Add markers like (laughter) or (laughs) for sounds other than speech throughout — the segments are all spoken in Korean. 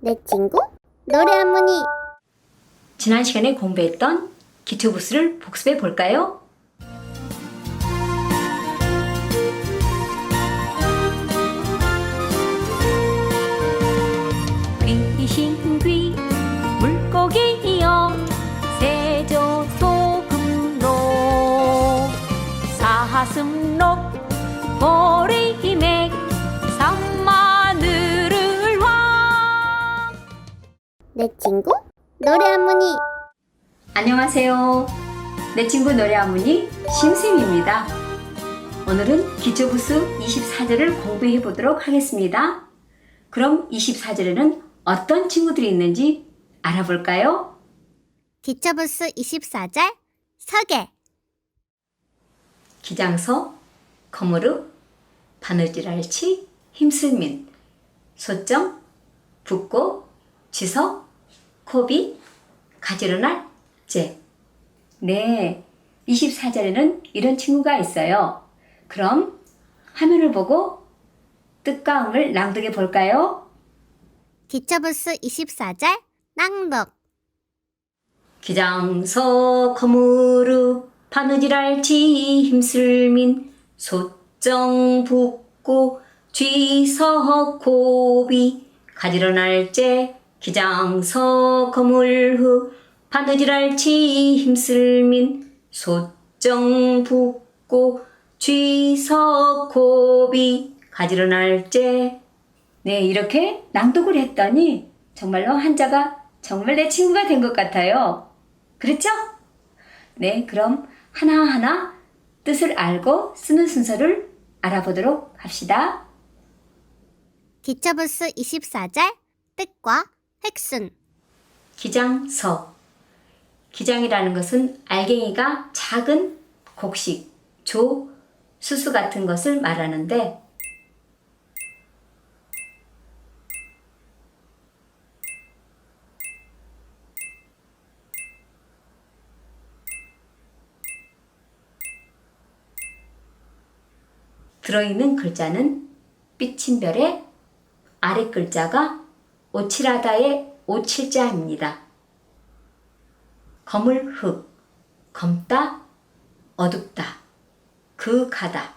내 친구 노래 할머니 지난 시간에 공부했던 기초 부수를 복습해 볼까요? 귀신 귀 물고기여 세조 소금로 사슴록 보리 내 친구 노래 할머니 안녕하세요. 내 친구 노래 할머니 심쌤입니다. 오늘은 기초부수 24절을 공부해 보도록 하겠습니다. 그럼 24절에는 어떤 친구들이 있는지 알아볼까요? 기초부스 24절 서계 기장서, 거무르, 바느질알치, 힘쓸민, 소정, 붓고, 쥐석, 코비, 가지런할, 재. 네, 24절에는 이런 친구가 있어요. 그럼 화면을 보고 뜻과 음을 낭독해 볼까요? 기초부스 24절 낭독 기장서 거무르 바느질알치 힘쓸민 소정 붓고 쥐석 고비 가지런할제 기장서 거물후 바느질알치 힘쓸민 소정 붓고 쥐석 고비 가지런 할제 네 이렇게 낭독을 했더니 정말로 한자가 정말 내 친구가 된 것 같아요. 그렇죠? 네, 그럼 하나하나 뜻을 알고 쓰는 순서를 알아보도록 합시다. 기초부스 24절 뜻과 획순 기장서. 기장이라는 것은 알갱이가 작은 곡식, 조, 수수 같은 것을 말하는데 들어있는 글자는 삐친 별의 아래 글자가 오칠하다의 오칠자입니다. 검을 흙, 검다, 어둡다, 그가다.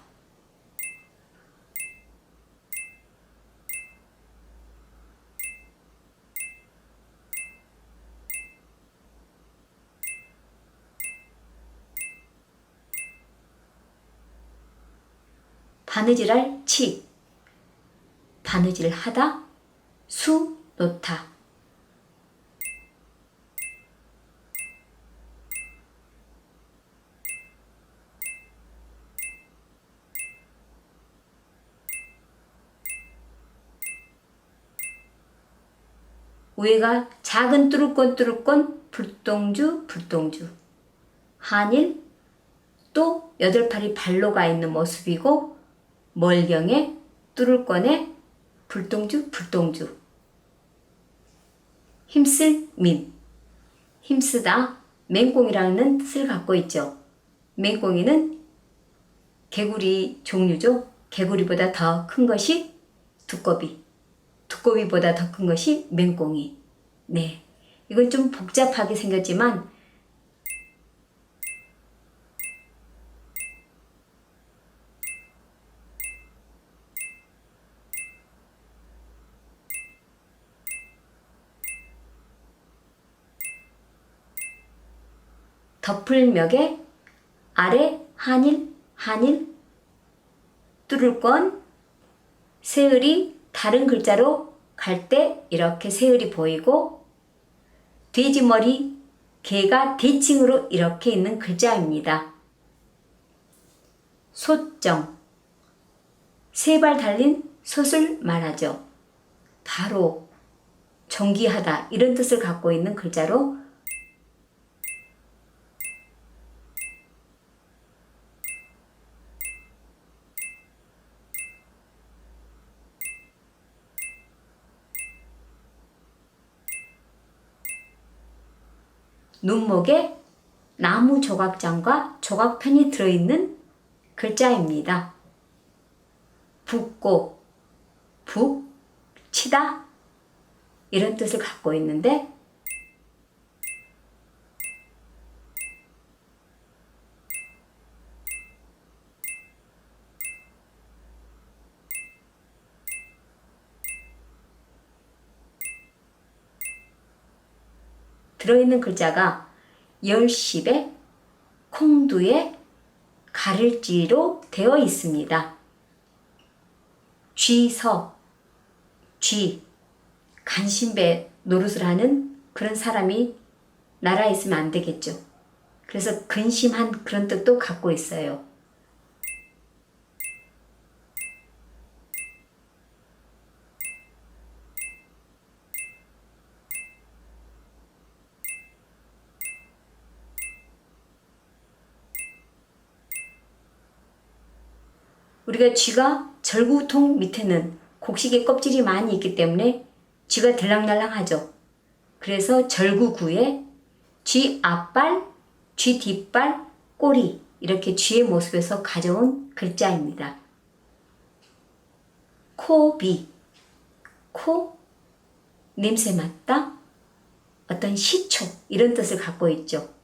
바느질할 치, 바느질 하다, 수 놓다. 위에가 작은 뚜루권 뚜루권 불똥주 불똥주 한일 또 여덟 팔이 발로 가 있는 모습이고 멀경에 뚜룰권에 불똥주 불똥주 힘쓸 민 힘쓰다 맹꽁이라는 뜻을 갖고 있죠. 맹꽁이는 개구리 종류죠. 개구리보다 더 큰 것이 두꺼비 두꺼비보다 더 큰 것이 맹꽁이. 네. 이건 좀 복잡하게 생겼지만 덮을멱에 아래 한일 한일 뚫을권 세을이 다른 글자로 갈 때 이렇게 세을이 보이고 돼지머리 개가 대칭으로 이렇게 있는 글자입니다. 소정 세 발 달린 솥을 말하죠. 바로 정기하다 이런 뜻을 갖고 있는 글자로 눈목에 나무 조각장과 조각편이 들어있는 글자입니다. 붓고, 북, 치다, 이런 뜻을 갖고 있는데 들어있는 글자가 열십에 콩두에 가를지로 되어 있습니다. 쥐서, 쥐, 간신배 노릇을 하는 그런 사람이 나라에 있으면 안 되겠죠. 그래서 근심한 그런 뜻도 갖고 있어요. 우리가 쥐가 절구통 밑에는 곡식의 껍질이 많이 있기 때문에 쥐가 들락날락하죠. 그래서 절구구에 쥐 앞발, 쥐 뒷발, 꼬리 이렇게 쥐의 모습에서 가져온 글자입니다. 코비 코 냄새 맡다 어떤 시초 이런 뜻을 갖고 있죠.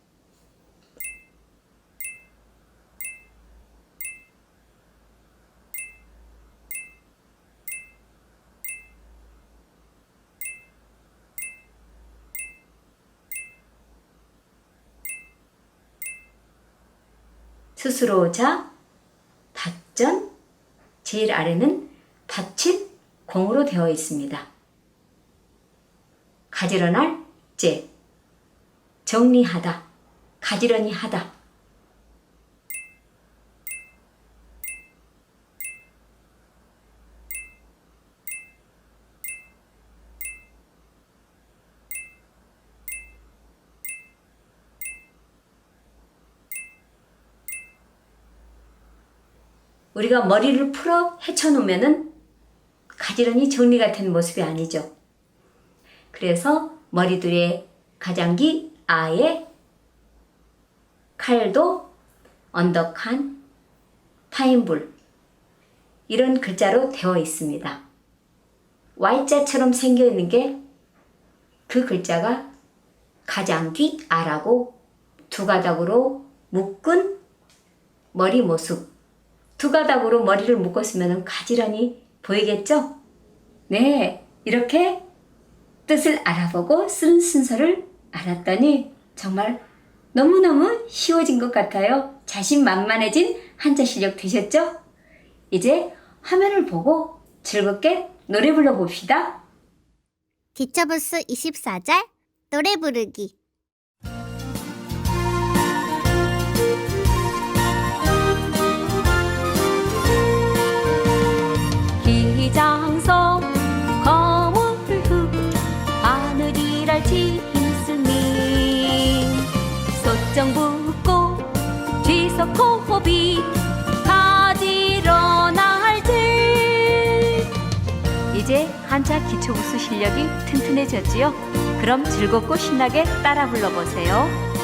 스스로자, 밭전, 제일 아래는 밭칠 공으로 되어 있습니다. 가지런할 제, 정리하다, 가지런히 하다. 우리가 머리를 풀어 헤쳐놓으면은 가지런히 정리가 된 모습이 아니죠. 그래서 머리둘의 가장기 아에 칼도 언덕한 파인불 이런 글자로 되어 있습니다. Y자처럼 생겨 있는 게 그 글자가 가장귀 아라고 두 가닥으로 묶은 머리 모습 두 가닥으로 머리를 묶었으면 가지런히 보이겠죠? 네, 이렇게 뜻을 알아보고 쓰는 순서를 알았더니 정말 너무너무 쉬워진 것 같아요. 자신만만해진 한자 실력 되셨죠? 이제 화면을 보고 즐겁게 노래 불러봅시다. 티처부스 24절 노래 부르기 소정 붓고 뒤석 호흡이 가지런할지 이제 한자 기초부수 실력이 튼튼해졌지요? 그럼 즐겁고 신나게 따라 불러보세요.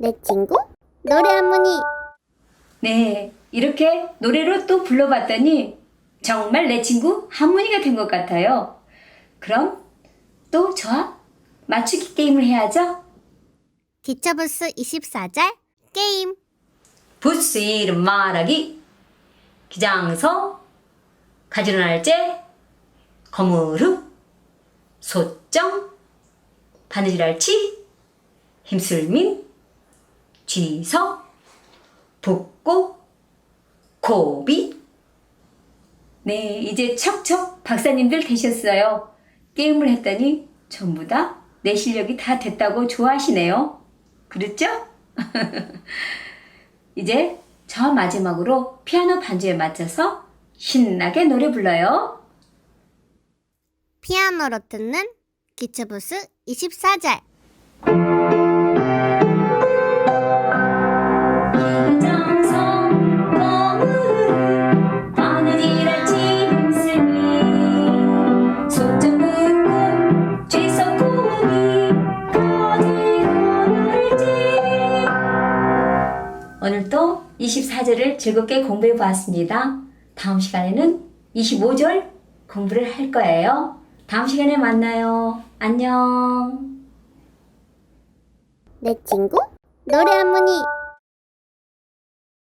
내 친구? 노래 할머니 네, 이렇게 노래로 또 불러봤더니 정말 내 친구 한문이가 된 것 같아요. 그럼 또 저와 맞추기 게임을 해야죠? 티처부스 24절 게임. 부스 이름 말하기. 기장서 가지런할제. 거무르 소정. 바느질할치. 힘쓸민 쥐서 붓고 고비 네 이제 척척 박사님들 되셨어요 게임을 했더니 전부 다 내 실력이 다 됐다고 좋아하시네요 그렇죠? (laughs) 이제 저 마지막으로 피아노 반주에 맞춰서 신나게 노래 불러요. 피아노로 듣는 기초부스 24절 24절을 즐겁게 공부해 보았습니다. 다음 시간에는 25절 공부를 할 거예요. 다음 시간에 만나요. 안녕. 내 친구 노래 할머니